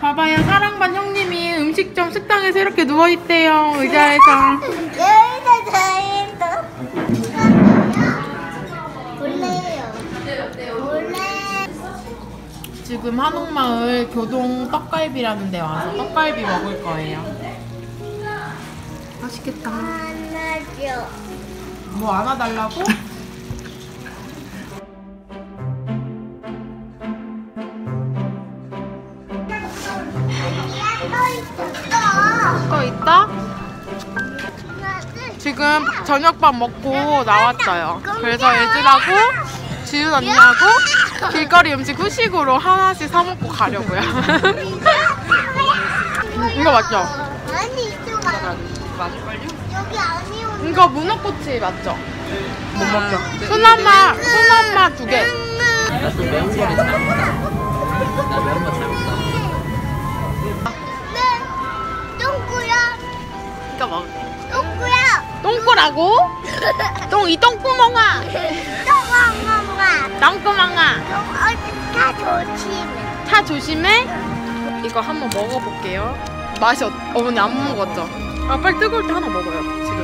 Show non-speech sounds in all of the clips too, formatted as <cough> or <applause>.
봐봐요 사랑반 형님이 음식점 식당에서 이렇게 누워있대요 의자에서. 볼래요. 볼래. 지금 한옥마을 교동 떡갈비라는 데 와서 떡갈비 먹을 거예요 맛있겠다 안아줘. 뭐 안아달라고? 또 있다? 지금 저녁밥 먹고 나왔어요. 그래서 애들하고 지윤 언니하고 길거리 음식 후식으로 하나씩 사 먹고 가려고요. <laughs> 이거 맞죠? 아니 이쪽 아니. 여기 아니오. 이거 문어꼬치 맞죠? 못 먹죠. 순한맛, 순한맛 두 개. 나도 매운 거를 잘 먹어. 이거 먹. 똥꾸야. 똥꼬라고? <laughs> 똥 이 똥구멍아. 똥멍멍아. 똥구멍아. 똥다 조심해. 차 조심해. 이거 한번 먹어볼게요. 맛이 어, 어머니 안 먹었죠? 아 빨리 뜨거울 때 하나 먹어요. 지금.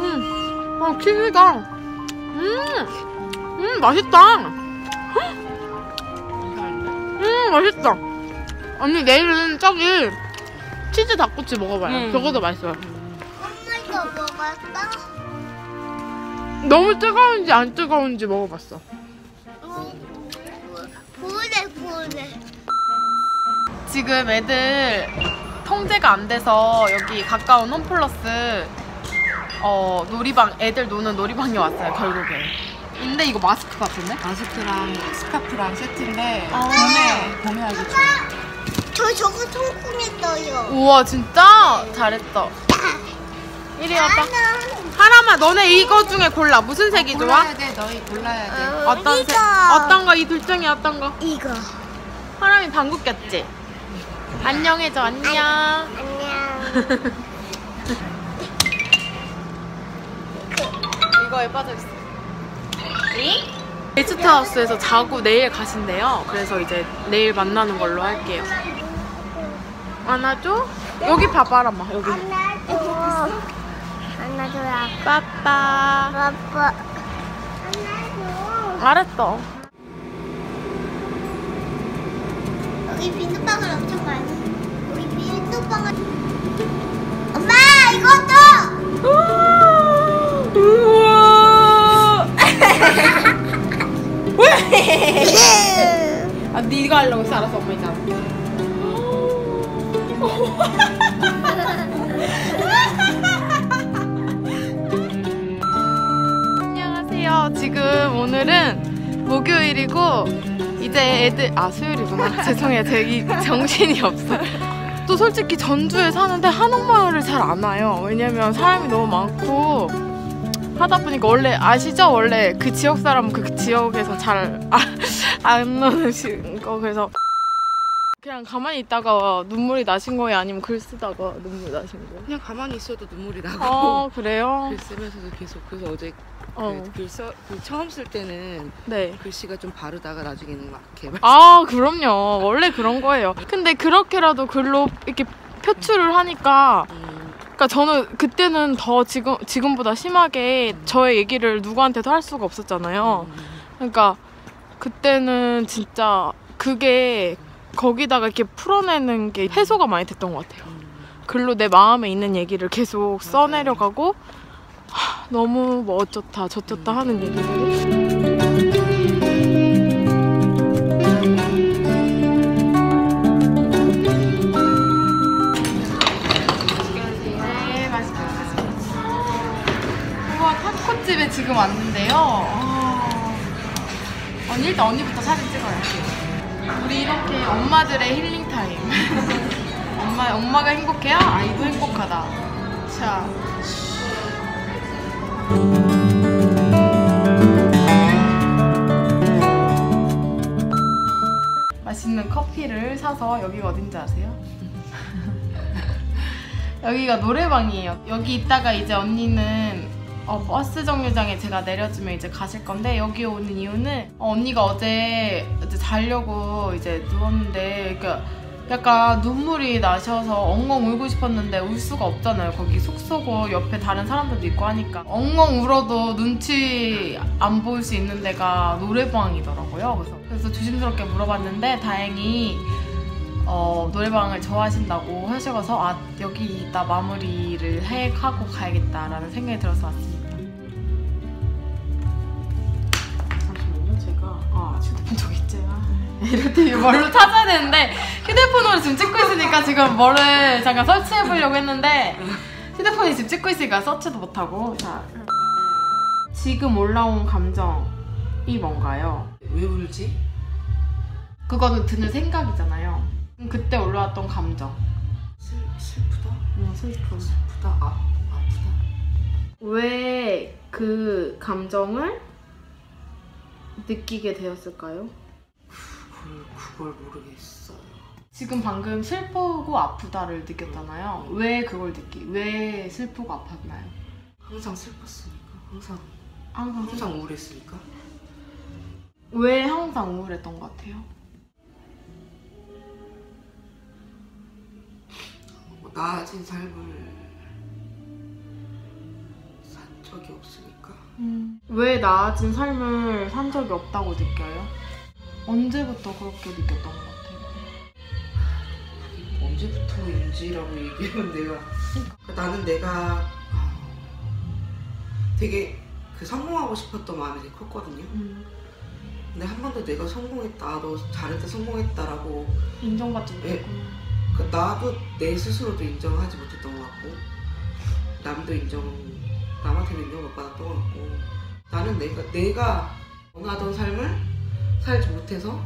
음, 아 치즈가, 음, 음 맛있다. 음 맛있다. 언니 내일은 저기 치즈 닭꼬치 먹어봐요. 저거도 맛있어요. 엄마 이거 먹었어? 너무 뜨거운지 안 뜨거운지 먹어봤어. 어. 보내 보내. 지금 애들 통제가 안 돼서 여기 가까운 홈플러스 어 놀이방 애들 노는 놀이방에 왔어요 결국에. 근데 이거 마스크 같은데? 마스크랑 스카프랑 세트인데 아. 봄에 봄에 하기 좋아. 저 저거 통콩에 떠요. 우와 진짜 잘했어. 이리 와봐. 하람아 너네 이거 중에 골라 무슨 색이 좋아? 골라야 돼, 너희 골라야 돼. 어떤 색? 어떤 거 이 둘 중에 어떤 거? 이거. 하람이 방귀 꼈지? 안녕해줘 안녕. 안녕. <laughs> 이거에 빠져있어. 게스트하우스에서 자고 내일 가신대요. 그래서 이제 내일 만나는 걸로 할게요. 안아줘? 여기 봐봐라, 마 여기. 안아줘. 안아줘야. 빠빠. 아빠. 안아줘. 알았어. 여기 비눗방울 엄청 많이. 우리 비눗방울. 하려고 했어. 알았어, 엄마 있잖아. 안녕하세요. 지금 오늘은 목요일이고 이제 애들 아 수요일이구나. <laughs> 죄송해요. 제이 정신이 없어. 또 솔직히 전주에 사는데 한옥마을을 잘 안 와요. 왜냐면 사람이 너무 많고 하다 보니까 원래 아시죠? 원래 그 지역 사람은 그 지역에서 잘 안 노는 거 그래서 그냥 가만히 있다가 눈물이 나신 거예요? 아니면 글 쓰다가 눈물 나신 거예요? 그냥 가만히 있어도 눈물이 나고 아 그래요? 글 쓰면서도 계속 그래서 어제 어, 그 글 써, 글 처음 쓸 때는 네. 글씨가 좀 바르다가 나중에는 막 개발. 아 그럼요. 원래 그런 거예요. 근데 그렇게라도 글로 이렇게 표출을 하니까 음, 그러니까 저는 그때는 더 지금 지금보다 심하게 저의 얘기를 누구한테도 할 수가 없었잖아요. 음, 그러니까 그때는 진짜 그게 거기다가 이렇게 풀어내는 게 해소가 많이 됐던 것 같아요. 음. 글로 내 마음에 있는 얘기를 계속 써내려가고 하, 너무 뭐 어쩌다 저쩌다 하는 얘기를 네, 먹겠습니다. 우와, 타코집에 지금 왔는데요. 아, 언니 일단 언니부터 사진 찍어요. 우리 이렇게 엄마들의 힐링 타임. <laughs> 엄마 엄마가 행복해야 아이도 행복하다. 자. 맛있는 커피를 사서 여기가 어딘지 아세요? <laughs> 여기가 노래방이에요. 여기 있다가 이제 언니는 어, 버스 정류장에 제가 내려주면 이제 가실 건데 여기 오는 이유는 어, 언니가 어제 이제 자려고 이제 누웠는데 그러니까 약간 눈물이 나셔서 엉엉 울고 싶었는데 울 수가 없잖아요. 거기 숙소고 옆에 다른 사람들도 있고 하니까 엉엉 울어도 눈치 안 보일 수 있는 데가 노래방이더라고요. 그래서, 그래서 조심스럽게 물어봤는데 다행히 어, 노래방을 좋아하신다고 하셔서 아 여기 이따 마무리를 해 하고 가야겠다라는 생각이 들어서 왔습니다. 잠시만요, 제가 아 휴대폰 저기. 아, 이럴 때 뭘로 찾아야 되는데 휴대폰으로 지금 찍고 있으니까 지금 뭐를 잠깐 설치해 보려고 했는데 휴대폰이 지금 찍고 있으니까 서치도 못하고 자 지금 올라온 감정이 뭔가요? 왜 울지? 그거는 드는 생각이잖아요. 그때 올라왔던 감정. 슬, 슬프다? 음, 슬픔. 슬프다? 아, 아프다? 왜 그 감정을 느끼게 되었을까요? 그걸, 그걸 모르겠어요. 지금 방금 슬프고 아프다를 느꼈잖아요. 왜 그걸 느끼? 왜 슬프고 아팠나요? 항상 슬펐으니까. 항상, 항상 슬... 항상 우울했으니까. 왜 항상 우울했던 것 같아요? 나아진 삶을 산 적이 없으니까. 왜 나아진 삶을 산 적이 없다고 느껴요? 언제부터 그렇게 느꼈던 것 같아요? 언제부터인지라고 얘기하면 내가 그러니까 나는 내가 아, 되게 그 성공하고 싶었던 마음이 되게 컸거든요. 음, 근데 한 번도 내가 성공했다, 너 잘했다, 성공했다라고 인정받지 예. 못했구나. 그 나도 내 스스로도 인정하지 못했던 것 같고 남도 인정 남한테도 인정 못 받았던 것 같고 나는 내가 내가 원하던 삶을 살지 못해서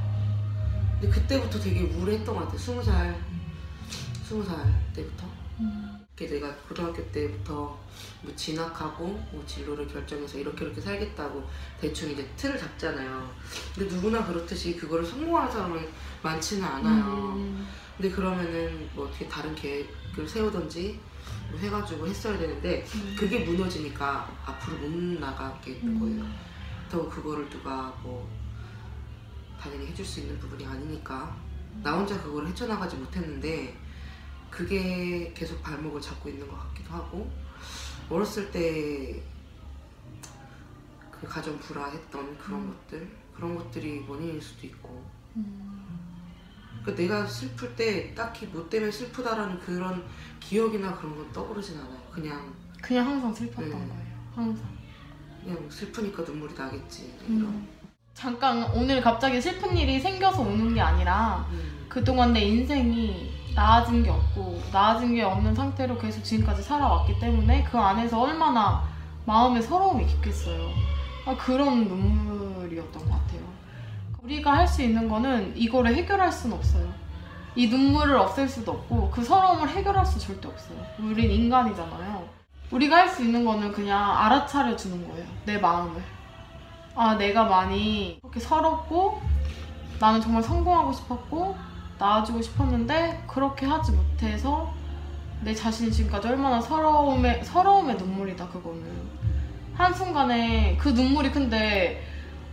근데 그때부터 되게 우울했던 것 같아 스무 살 스무 살 때부터 음. 이렇게 내가 고등학교 때부터 뭐 진학하고 뭐 진로를 결정해서 이렇게 이렇게 살겠다고 대충 이제 틀을 잡잖아요 근데 누구나 그렇듯이 그거를 성공하는 사람은 많지는 않아요 음. 근데 그러면은 뭐 어떻게 다른 계획을 세우던지 뭐 해가지고 했어야 되는데 음. 그게 무너지니까 앞으로 못 나가게 된 거예요. 또 그거를 누가 뭐 당연히 해줄 수 있는 부분이 아니니까. 나 혼자 그걸 헤쳐나가지 못했는데 그게 계속 발목을 잡고 있는 것 같기도 하고 어렸을 때 그 가정 불화했던 그런 것들 그런 것들이 원인일 수도 있고 그러니까 내가 슬플 때 딱히 뭐 때문에 슬프다라는 그런 기억이나 그런 건 떠오르진 않아요. 그냥 그냥 항상 슬펐던 네. 거예요. 항상. 그냥 슬프니까 눈물이 나겠지. 이런. 음. 잠깐 오늘 갑자기 슬픈 일이 생겨서 우는 게 아니라 음. 그동안 내 인생이 나아진 게 없고 나아진 게 없는 상태로 계속 지금까지 살아왔기 때문에 그 안에서 얼마나 마음의 서러움이 깊겠어요. 아, 그런 눈물이었던 것 같아요. 우리가 할 수 있는 거는 이거를 해결할 수는 없어요. 이 눈물을 없앨 수도 없고 그 서러움을 해결할 수 절대 없어요. 우린 인간이잖아요. 우리가 할 수 있는 거는 그냥 알아차려 주는 거예요. 내 마음을. 아, 내가 많이 그렇게 서럽고 나는 정말 성공하고 싶었고 나아지고 싶었는데 그렇게 하지 못해서 내 자신이 지금까지 얼마나 서러움의 서러움의 눈물이다 그거는 한순간에 그 눈물이 근데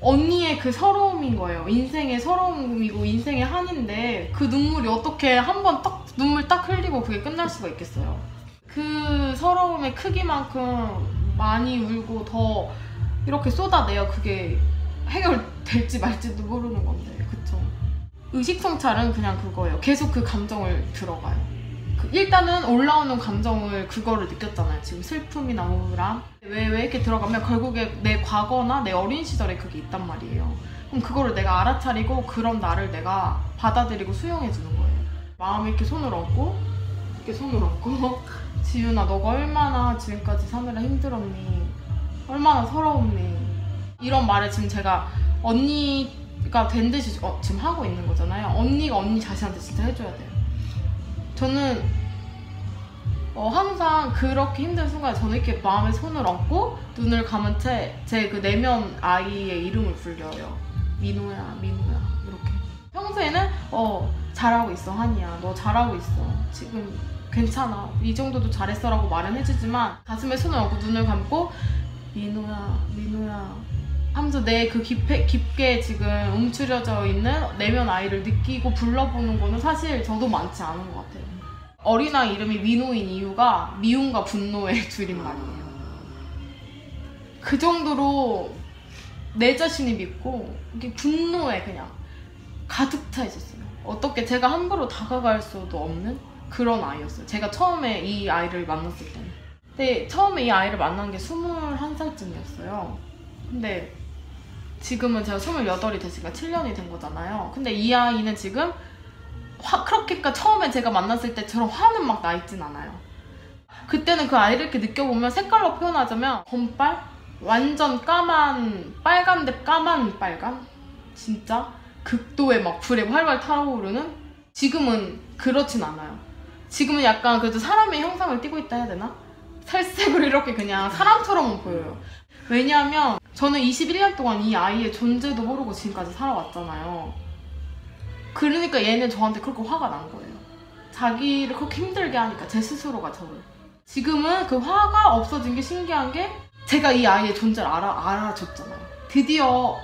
언니의 그 서러움인 거예요 인생의 서러움이고 인생의 한인데 그 눈물이 어떻게 한 번 딱 눈물 딱 흘리고 그게 끝날 수가 있겠어요 그 서러움의 크기만큼 많이 울고 더 이렇게 쏟아내야 그게 해결될지 말지도 모르는 건데 그쵸 의식 성찰은 그냥 그거예요. 계속 그 감정을 들어가요. 그 일단은 올라오는 감정을 그거를 느꼈잖아요. 지금 슬픔이나 우울함. 왜, 왜 이렇게 들어가면 결국에 내 과거나 내 어린 시절에 그게 있단 말이에요. 그럼 그거를 내가 알아차리고 그런 나를 내가 받아들이고 수용해주는 거예요. 마음에 이렇게 손을 얹고, 이렇게 손을 얹고, <laughs> 지윤아, 너가 얼마나 지금까지 사느라 힘들었니? 얼마나 서러웠니? 이런 말을 지금 제가 언니가 된 듯이 어, 지금 하고 있는 거잖아요. 언니가 언니 자신한테 진짜 해줘야 돼요. 저는 어, 항상 그렇게 힘든 순간에 저는 이렇게 마음에 손을 얹고 눈을 감은 채 제 그 내면 아이의 이름을 불려요. 민호야, 민호야 이렇게. 평소에는 어 잘하고 있어 한이야, 너 잘하고 있어. 지금 괜찮아 이 정도도 잘했어라고 말은 해주지만 가슴에 손을 얹고 눈을 감고 민호야 민호야 하면서 내 그 깊게, 지금 움츠려져 있는 내면 아이를 느끼고 불러보는 거는 사실 저도 많지 않은 것 같아요 어린아이 이름이 민호인 이유가 미움과 분노의 <laughs> 줄임말이에요 그 정도로 내 자신이 믿고 이게 분노에 그냥 가득 차 있었어요. 어떻게 제가 함부로 다가갈 수도 없는 그런 아이였어요. 제가 처음에 이 아이를 만났을 때는. 근데 처음에 이 아이를 만난 게 21살쯤이었어요. 근데 지금은 제가 28이 됐으니까 7년이 된 거잖아요. 근데 이 아이는 지금 화, 그렇게까 처음에 제가 만났을 때처럼 화는 막 나 있진 않아요. 그때는 그 아이를 이렇게 느껴보면 색깔로 표현하자면 검빨? 완전 까만 빨간 데 까만 빨간? 진짜 극도의 막 불에 활활 타오르는? 지금은 그렇진 않아요. 지금은 약간 그래도 사람의 형상을 띠고 있다 해야 되나? 살색으로 이렇게 그냥 사람처럼 보여요. 왜냐하면 저는 21년 동안 이 아이의 존재도 모르고 지금까지 살아왔잖아요. 그러니까 얘는 저한테 그렇게 화가 난 거예요. 자기를 그렇게 힘들게 하니까 제 스스로가 저를. 지금은 그 화가 없어진 게 신기한 게 제가 이 아이의 존재를 알아, 알아줬잖아요. 드디어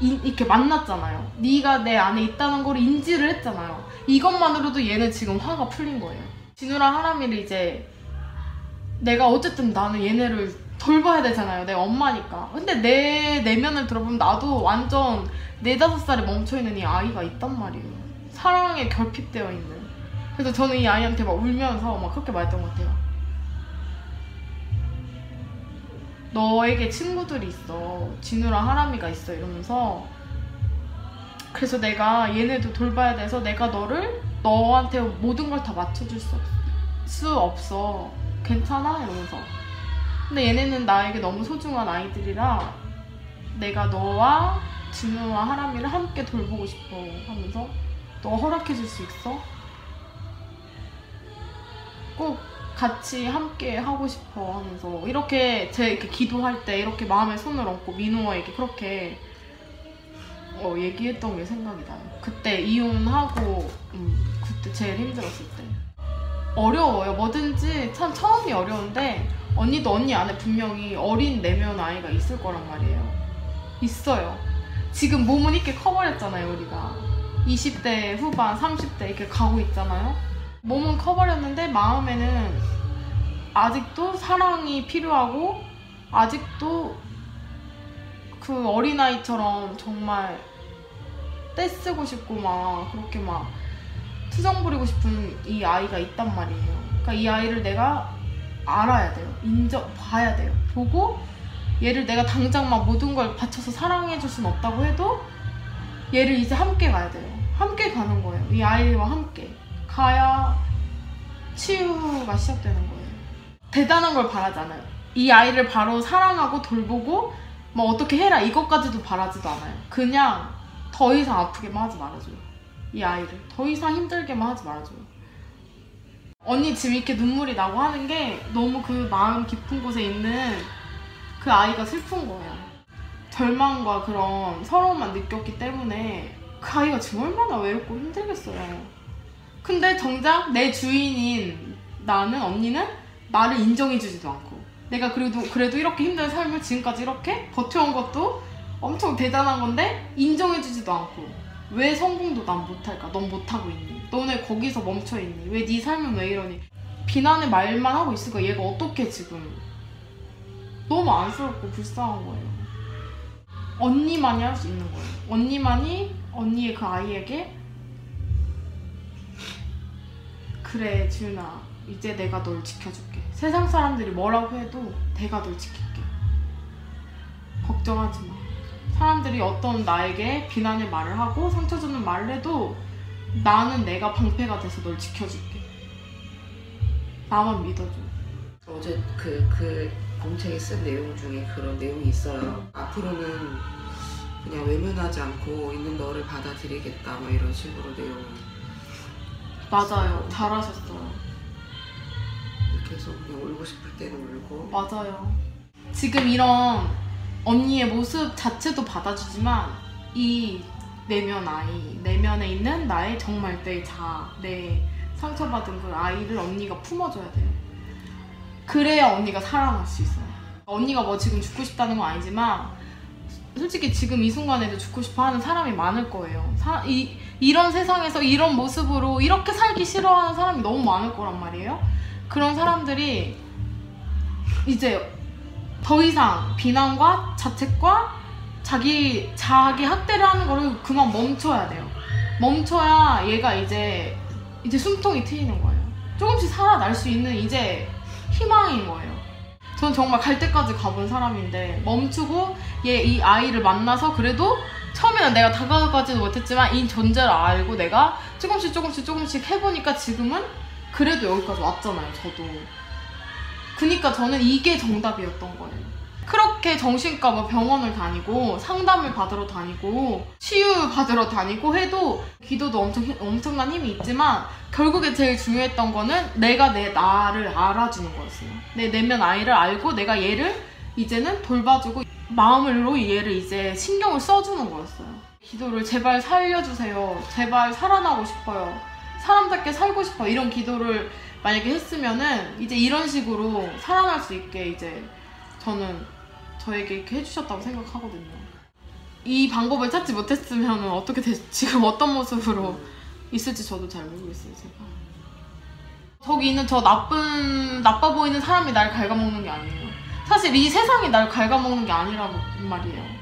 이, 이렇게 만났잖아요. 네가 내 안에 있다는 걸 인지를 했잖아요. 이것만으로도 얘는 지금 화가 풀린 거예요. 진우랑 하람이를 이제 내가 어쨌든 나는 얘네를 돌봐야 되잖아요. 내 엄마니까. 근데 내 내면을 들어보면 나도 완전 네 다섯 살에 멈춰있는 이 아이가 있단 말이에요. 사랑에 결핍되어 있는. 그래서 저는 이 아이한테 막 울면서 막 그렇게 말했던 것 같아요. 너에게 친구들이 있어. 진우랑 하람이가 있어. 이러면서. 그래서 내가 얘네도 돌봐야 돼서 내가 너를 너한테 모든 걸 다 맞춰줄 수, 없, 수 없어. 괜찮아? 이러면서. 근데 얘네는 나에게 너무 소중한 아이들이라 내가 너와 진우와 하람이를 함께 돌보고 싶어 하면서 너 허락해 줄 수 있어? 꼭 같이 함께 하고 싶어 하면서 이렇게 제 이렇게 기도할 때 이렇게 마음에 손을 얹고 민호에게 그렇게 어, 얘기했던 게 생각이 나요. 그때 이혼하고 음, 그때 제일 힘들었을 때 어려워요. 뭐든지 참 처음이 어려운데 언니도 언니 안에 분명히 어린 내면 아이가 있을 거란 말이에요. 있어요. 지금 몸은 이렇게 커버렸잖아요, 우리가. 20대 후반, 30대 이렇게 가고 있잖아요. 몸은 커버렸는데 마음에는 아직도 사랑이 필요하고 아직도 그 어린아이처럼 정말 떼쓰고 싶고 막 그렇게 막 투정 부리고 싶은 이 아이가 있단 말이에요. 그러니까 이 아이를 내가 알아야 돼요. 인정, 봐야 돼요. 보고 얘를 내가 당장 막 모든 걸 바쳐서 사랑해줄 순 없다고 해도 얘를 이제 함께 가야 돼요. 함께 가는 거예요. 이 아이와 함께. 가야 치유가 시작되는 거예요. 대단한 걸 바라지 않아요. 이 아이를 바로 사랑하고 돌보고 뭐 어떻게 해라 이것까지도 바라지도 않아요. 그냥 더 이상 아프게만 하지 말아줘요. 이 아이를 더 이상 힘들게만 하지 말아줘요. 언니 지금 이렇게 눈물이 나고 하는 게 너무 그 마음 깊은 곳에 있는 그 아이가 슬픈 거예요. 절망과 그런 서러움만 느꼈기 때문에 그 아이가 지금 얼마나 외롭고 힘들겠어요. 근데 정작 내 주인인 나는 언니는 나를 인정해주지도 않고 내가 그래도 그래도 이렇게 힘든 삶을 지금까지 이렇게 버텨온 것도 엄청 대단한 건데 인정해주지도 않고 왜 성공도 난 못할까? 넌 못하고 있니? 너네 거기서 멈춰 있니? 왜 네 삶은 왜 이러니? 비난의 말만 하고 있으니까 얘가 어떻게 지금 너무 안쓰럽고 불쌍한 거예요. 언니만이 할 수 있는 거예요. 언니만이 언니의 그 아이에게 그래 지훈아 이제 내가 널 지켜줄게. 세상 사람들이 뭐라고 해도 내가 널 지킬게. 걱정하지 마. 사람들이 어떤 나에게 비난의 말을 하고 상처 주는 말을 해도 나는 내가 방패가 돼서 널 지켜줄게. 나만 믿어줘. 어제 그, 그 공책에 쓴 내용 중에 그런 내용이 있어요. 앞으로는 그냥 외면하지 않고 있는 너를 받아들이겠다. 막 이런 식으로 내용을 맞아요. 잘하셨어요. 계속 그냥 울고 싶을 때는 울고 맞아요. 지금 이런 언니의 모습 자체도 받아주지만 이 내면 아이, 내면에 있는 나의 정말 내 자, 내 상처받은 그 아이를 언니가 품어줘야 돼요. 그래야 언니가 살아날 수 있어요. 언니가 뭐 지금 죽고 싶다는 건 아니지만 솔직히 지금 이 순간에도 죽고 싶어 하는 사람이 많을 거예요. 사- 이, 이런 세상에서 이런 모습으로 이렇게 살기 싫어하는 사람이 너무 많을 거란 말이에요. 그런 사람들이 이제 더 이상 비난과 자책과 자기 자기 학대를 하는 거를 그만 멈춰야 돼요. 멈춰야 얘가 이제 이제 숨통이 트이는 거예요. 조금씩 살아날 수 있는 이제 희망인 거예요. 전 정말 갈 때까지 가본 사람인데 멈추고 얘 이 아이를 만나서 그래도 처음에는 내가 다가가지도 못했지만 이 존재를 알고 내가 조금씩 조금씩 조금씩 해보니까 지금은 그래도 여기까지 왔잖아요. 저도. 그니까 저는 이게 정답이었던 거예요. 그렇게 정신과 뭐 병원을 다니고 상담을 받으러 다니고 치유 받으러 다니고 해도 기도도 엄청 힘- 엄청난 힘이 있지만 결국에 제일 중요했던 거는 내가 내 나를 알아주는 거였어요. 내 내면 아이를 알고 내가 얘를 이제는 돌봐주고 마음으로 얘를 이제 신경을 써주는 거였어요. 기도를 제발 살려주세요. 제발 살아나고 싶어요. 사람답게 살고 싶어. 이런 기도를 만약에 했으면은 이제 이런 식으로 살아날 수 있게 이제 저는 저에게 이렇게 해주셨다고 생각하거든요. 이 방법을 찾지 못했으면 어떻게 됐, 지금 어떤 모습으로 있을지 저도 잘 모르겠어요, 제가. 저기 있는 저 나쁜, 나빠 보이는 사람이 날 갉아먹는 게 아니에요. 사실 이 세상이 날 갉아먹는 게 아니라고 말이에요.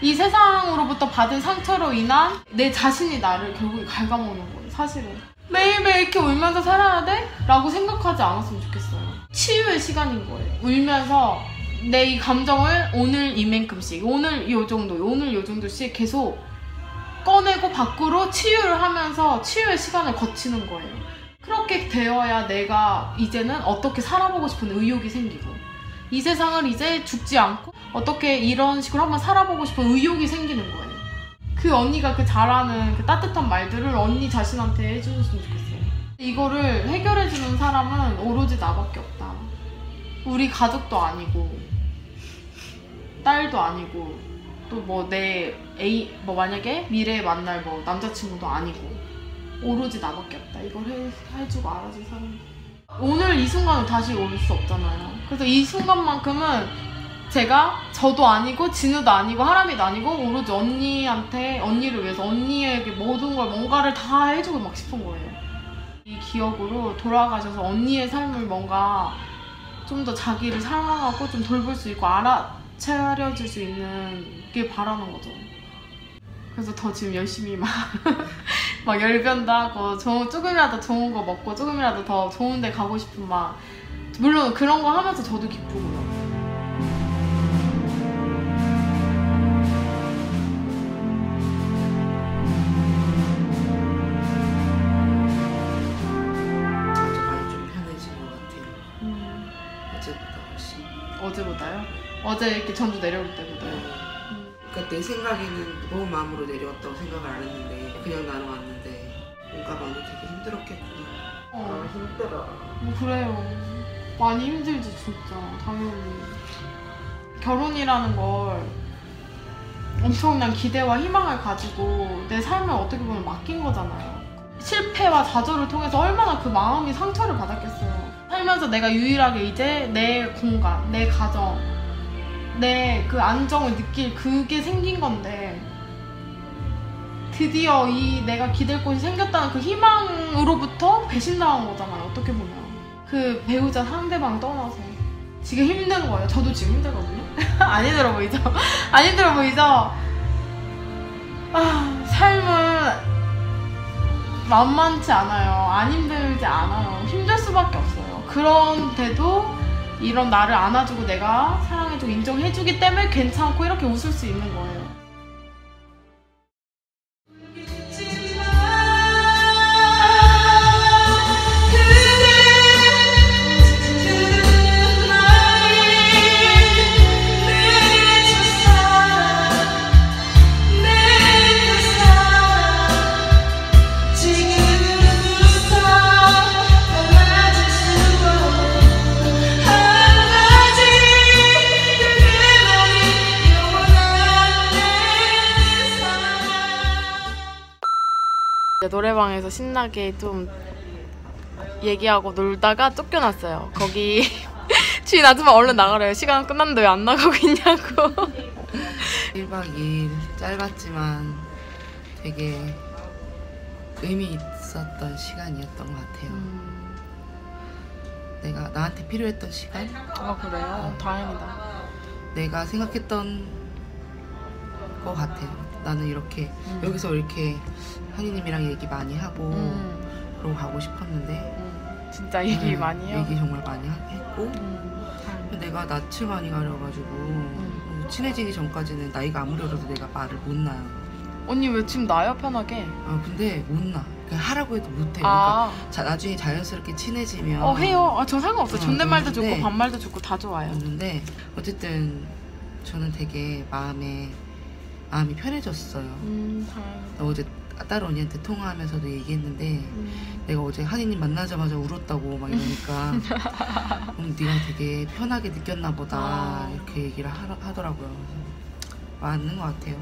이 세상으로부터 받은 상처로 인한 내 자신이 나를 결국에 갉아먹는 거예요, 사실은. 매일매일 이렇게 울면서 살아야 돼? 라고 생각하지 않았으면 좋겠어요. 치유의 시간인 거예요. 울면서 내 이 감정을 오늘 이만큼씩, 오늘 요 정도, 오늘 요 정도씩 계속 꺼내고 밖으로 치유를 하면서 치유의 시간을 거치는 거예요. 그렇게 되어야 내가 이제는 어떻게 살아보고 싶은 의욕이 생기고 이 세상을 이제 죽지 않고 어떻게 이런 식으로 한번 살아보고 싶은 의욕이 생기는 거예요. 그 언니가 그 잘하는 그 따뜻한 말들을 언니 자신한테 해주셨으면 좋겠어요. 이거를 해결해주는 사람은 오로지 나밖에 없다. 우리 가족도 아니고 딸도 아니고 또 뭐 내 A 뭐 만약에 미래에 만날 뭐 남자친구도 아니고 오로지 나밖에 없다. 이걸 해, 해주고 알아줄 사람. 오늘 이 순간을 다시 올 수 없잖아요. 그래서 이 순간만큼은 제가 저도 아니고 진우도 아니고 하람이도 아니고 오로지 언니한테 언니를 위해서 언니에게 모든 걸 뭔가를 다 해주고 막 싶은 거예요. 이 기억으로 돌아가셔서 언니의 삶을 뭔가 좀 더 자기를 사랑하고 좀 돌볼 수 있고 알아차려줄 수 있는 게 바라는 거죠. 그래서 더 지금 열심히 막, <laughs> 막 열변도 하고, 조, 조금이라도 좋은 거 먹고, 조금이라도 더 좋은 데 가고 싶은 막, 물론 그런 거 하면서 저도 기쁘고요. 어제보다요? 어제 이렇게 전주 내려올 때보다요? 음. 그러니까 내 생각에는 무거운 마음으로 내려왔다고 생각을 안 했는데 그냥 나는 왔는데 뭔가 많이 되게 힘들었겠구나. 어, 힘들어. 뭐 그래요. 많이 힘들지, 진짜. 당연히. 결혼이라는 걸 엄청난 기대와 희망을 가지고 내 삶을 어떻게 보면 맡긴 거잖아요. 실패와 좌절을 통해서 얼마나 그 마음이 상처를 받았겠어요. 살면서 내가 유일하게 이제 내 공간, 내 가정, 내 그 안정을 느낄 그게 생긴 건데 드디어 이 내가 기댈 곳이 생겼다는 그 희망으로부터 배신당한 거잖아요. 어떻게 보면 그 배우자 상대방 떠나서 지금 힘든 거예요. 저도 지금 힘들거든요. <laughs> 안 힘들어 보이죠? <laughs> 안 힘들어 보이죠? 아 삶은 만만치 않아요. 안 힘들지 않아요. 힘들 수밖에 없어요. 그런데도 이런 나를 안아주고 내가 사랑해주고 인정해주기 때문에 괜찮고 이렇게 웃을 수 있는 거예요. 노래방에서 신나게 좀 얘기하고 놀다가 쫓겨났어요. 거기 <laughs> 주인 아줌마 얼른 나가래요. 시간 끝났는데 왜 안 나가고 있냐고. <laughs> 1박 2일 짧았지만 되게 의미 있었던 시간이었던 것 같아요. 음, 내가 나한테 필요했던 시간, 아 그래요? 다행이다. 내가 생각했던 것 같아요. 나는 이렇게 음. 여기서 이렇게 한이님이랑 얘기 많이 하고 음, 그러고 가고 싶었는데 음, 진짜 얘기 음, 많이 해요. 얘기 정말 많이 하- 했고 음. 내가 낯을 많이 가려가지고 음, 친해지기 전까지는 나이가 아무리 어려도 내가 말을 못 놔요. 언니 왜 지금 나요 편하게? 아 근데 못 놔. 그냥 하라고 해도 못해. 그러니까 아, 자, 나중에 자연스럽게 친해지면 어 해요. 아, 전 상관없어 요. 어, 존댓말도 좋고 반말도 좋고 다 좋아요. 없는데 어쨌든 저는 되게 마음에 마음이 편해졌어요. 음. 어제 따로 언니한테 통화하면서도 얘기했는데 음, 내가 어제 한이님 만나자마자 울었다고 막 이러니까 <laughs> 음, 네가 되게 편하게 느꼈나 보다 아. 이렇게 얘기를 하, 하더라고요. 맞는 것 같아요.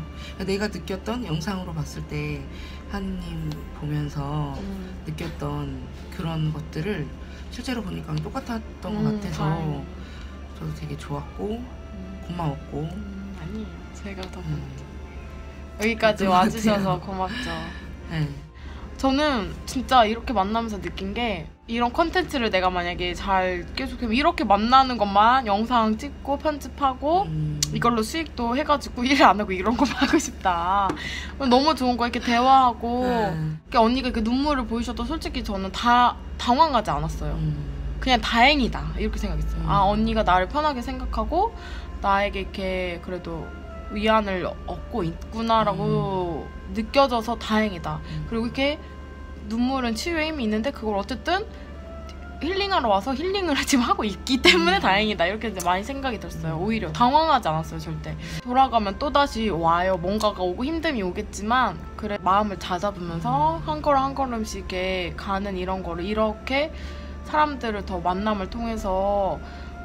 내가 느꼈던 영상으로 봤을 때 한이님 보면서 음, 느꼈던 그런 것들을 실제로 보니까 똑같았던 것 음, 같아서 다행이네. 저도 되게 좋았고 음, 고마웠고 음, 아니에요. 제가 더 음, 여기까지 것 와주셔서. 고맙죠. 네. 저는 진짜 이렇게 만나면서 느낀 게 이런 컨텐츠를 내가 만약에 잘 계속하면 이렇게 만나는 것만 영상 찍고 편집하고 음, 이걸로 수익도 해가지고 <laughs> 일 안 하고 이런 거 하고 싶다. 너무 좋은 거 이렇게 대화하고 음, 언니가 이렇게 눈물을 보이셔도 솔직히 저는 다 당황하지 않았어요. 음, 그냥 다행이다 이렇게 생각했어요. 음. 아 언니가 나를 편하게 생각하고 나에게 이렇게 그래도 위안을 얻고 있구나라고 느껴져서 다행이다. 음. 그리고 이렇게 눈물은 치유의 힘이 있는데 그걸 어쨌든 힐링하러 와서 힐링을 <laughs> 지금 하고 있기 때문에 음. 다행이다. 이렇게 이제 많이 생각이 들었어요. 오히려 당황하지 않았어요 절대. 돌아가면 또다시 와요. 뭔가가 오고 힘듦이 오겠지만 그래 마음을 다잡으면서 한 걸음 한 걸음씩 가는 이런 거를 이렇게 사람들을 더 만남을 통해서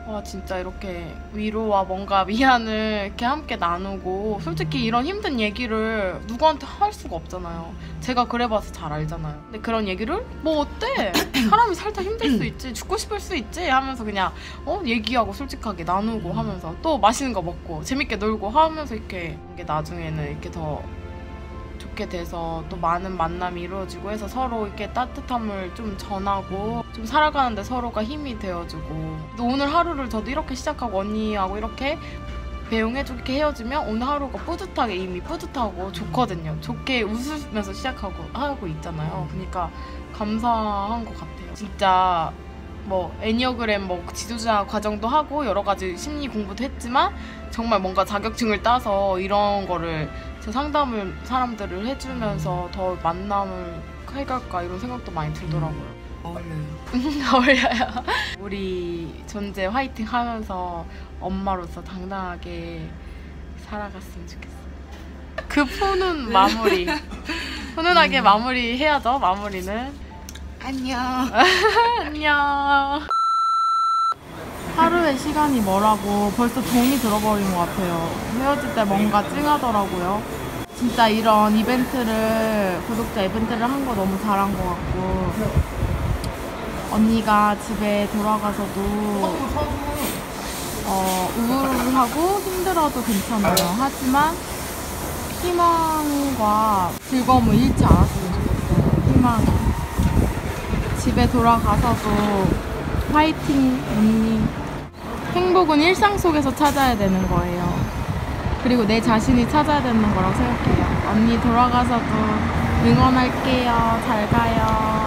와 진짜 이렇게 위로와 뭔가 위안을 이렇게 함께 나누고 솔직히 이런 힘든 얘기를 누구한테 할 수가 없잖아요. 제가 그래봐서 잘 알잖아요. 근데 그런 얘기를 뭐 어때? <clears throat> 사람이 살다 힘들 수 있지, 죽고 싶을 수 있지 하면서 그냥 어 얘기하고 솔직하게 나누고 하면서 또 맛있는 거 먹고 재밌게 놀고 하면서 이렇게 나중에는 이렇게 더 좋게 돼서 또 많은 만남이 이루어지고 해서 서로 이렇게 따뜻함을 좀 전하고 좀 살아가는데 서로가 힘이 되어주고 또 오늘 하루를 저도 이렇게 시작하고 언니하고 이렇게 배웅해주고 이렇게 헤어지면 오늘 하루가 뿌듯하게 이미 뿌듯하고 좋거든요. 좋게 웃으면서 시작하고 하고 있잖아요. 그러니까 감사한 것 같아요. 진짜 뭐 애니어그램 뭐 지도자 과정도 하고 여러 가지 심리 공부도 했지만 정말 뭔가 자격증을 따서 이런 거를 제 상담을 사람들을 해주면서 더 만남을 해갈까 이런 생각도 많이 들더라고요. 어울려요. <laughs> 어울려요. 우리 존재 화이팅 하면서 엄마로서 당당하게 살아갔으면 좋겠어. 그 푸는 마무리. <laughs> 훈훈하게 마무리 해야죠, 마무리는. 안녕. <laughs> 안녕. 하루의 시간이 뭐라고 벌써 종이 들어버린 것 같아요. 헤어질 때 뭔가 찡하더라고요. 진짜 이런 이벤트를, 구독자 이벤트를 한 거 너무 잘한 것 같고. 언니가 집에 돌아가서도 어, 우울하고 힘들어도 괜찮아요. 하지만 희망과 즐거움을 잃지 않았으면 좋겠어요. 희망. 집에 돌아가서도 파이팅 언니. 행복은 일상 속에서 찾아야 되는 거예요. 그리고 내 자신이 찾아야 되는 거라고 생각해요. 언니 돌아가서도 응원할게요. 잘 가요.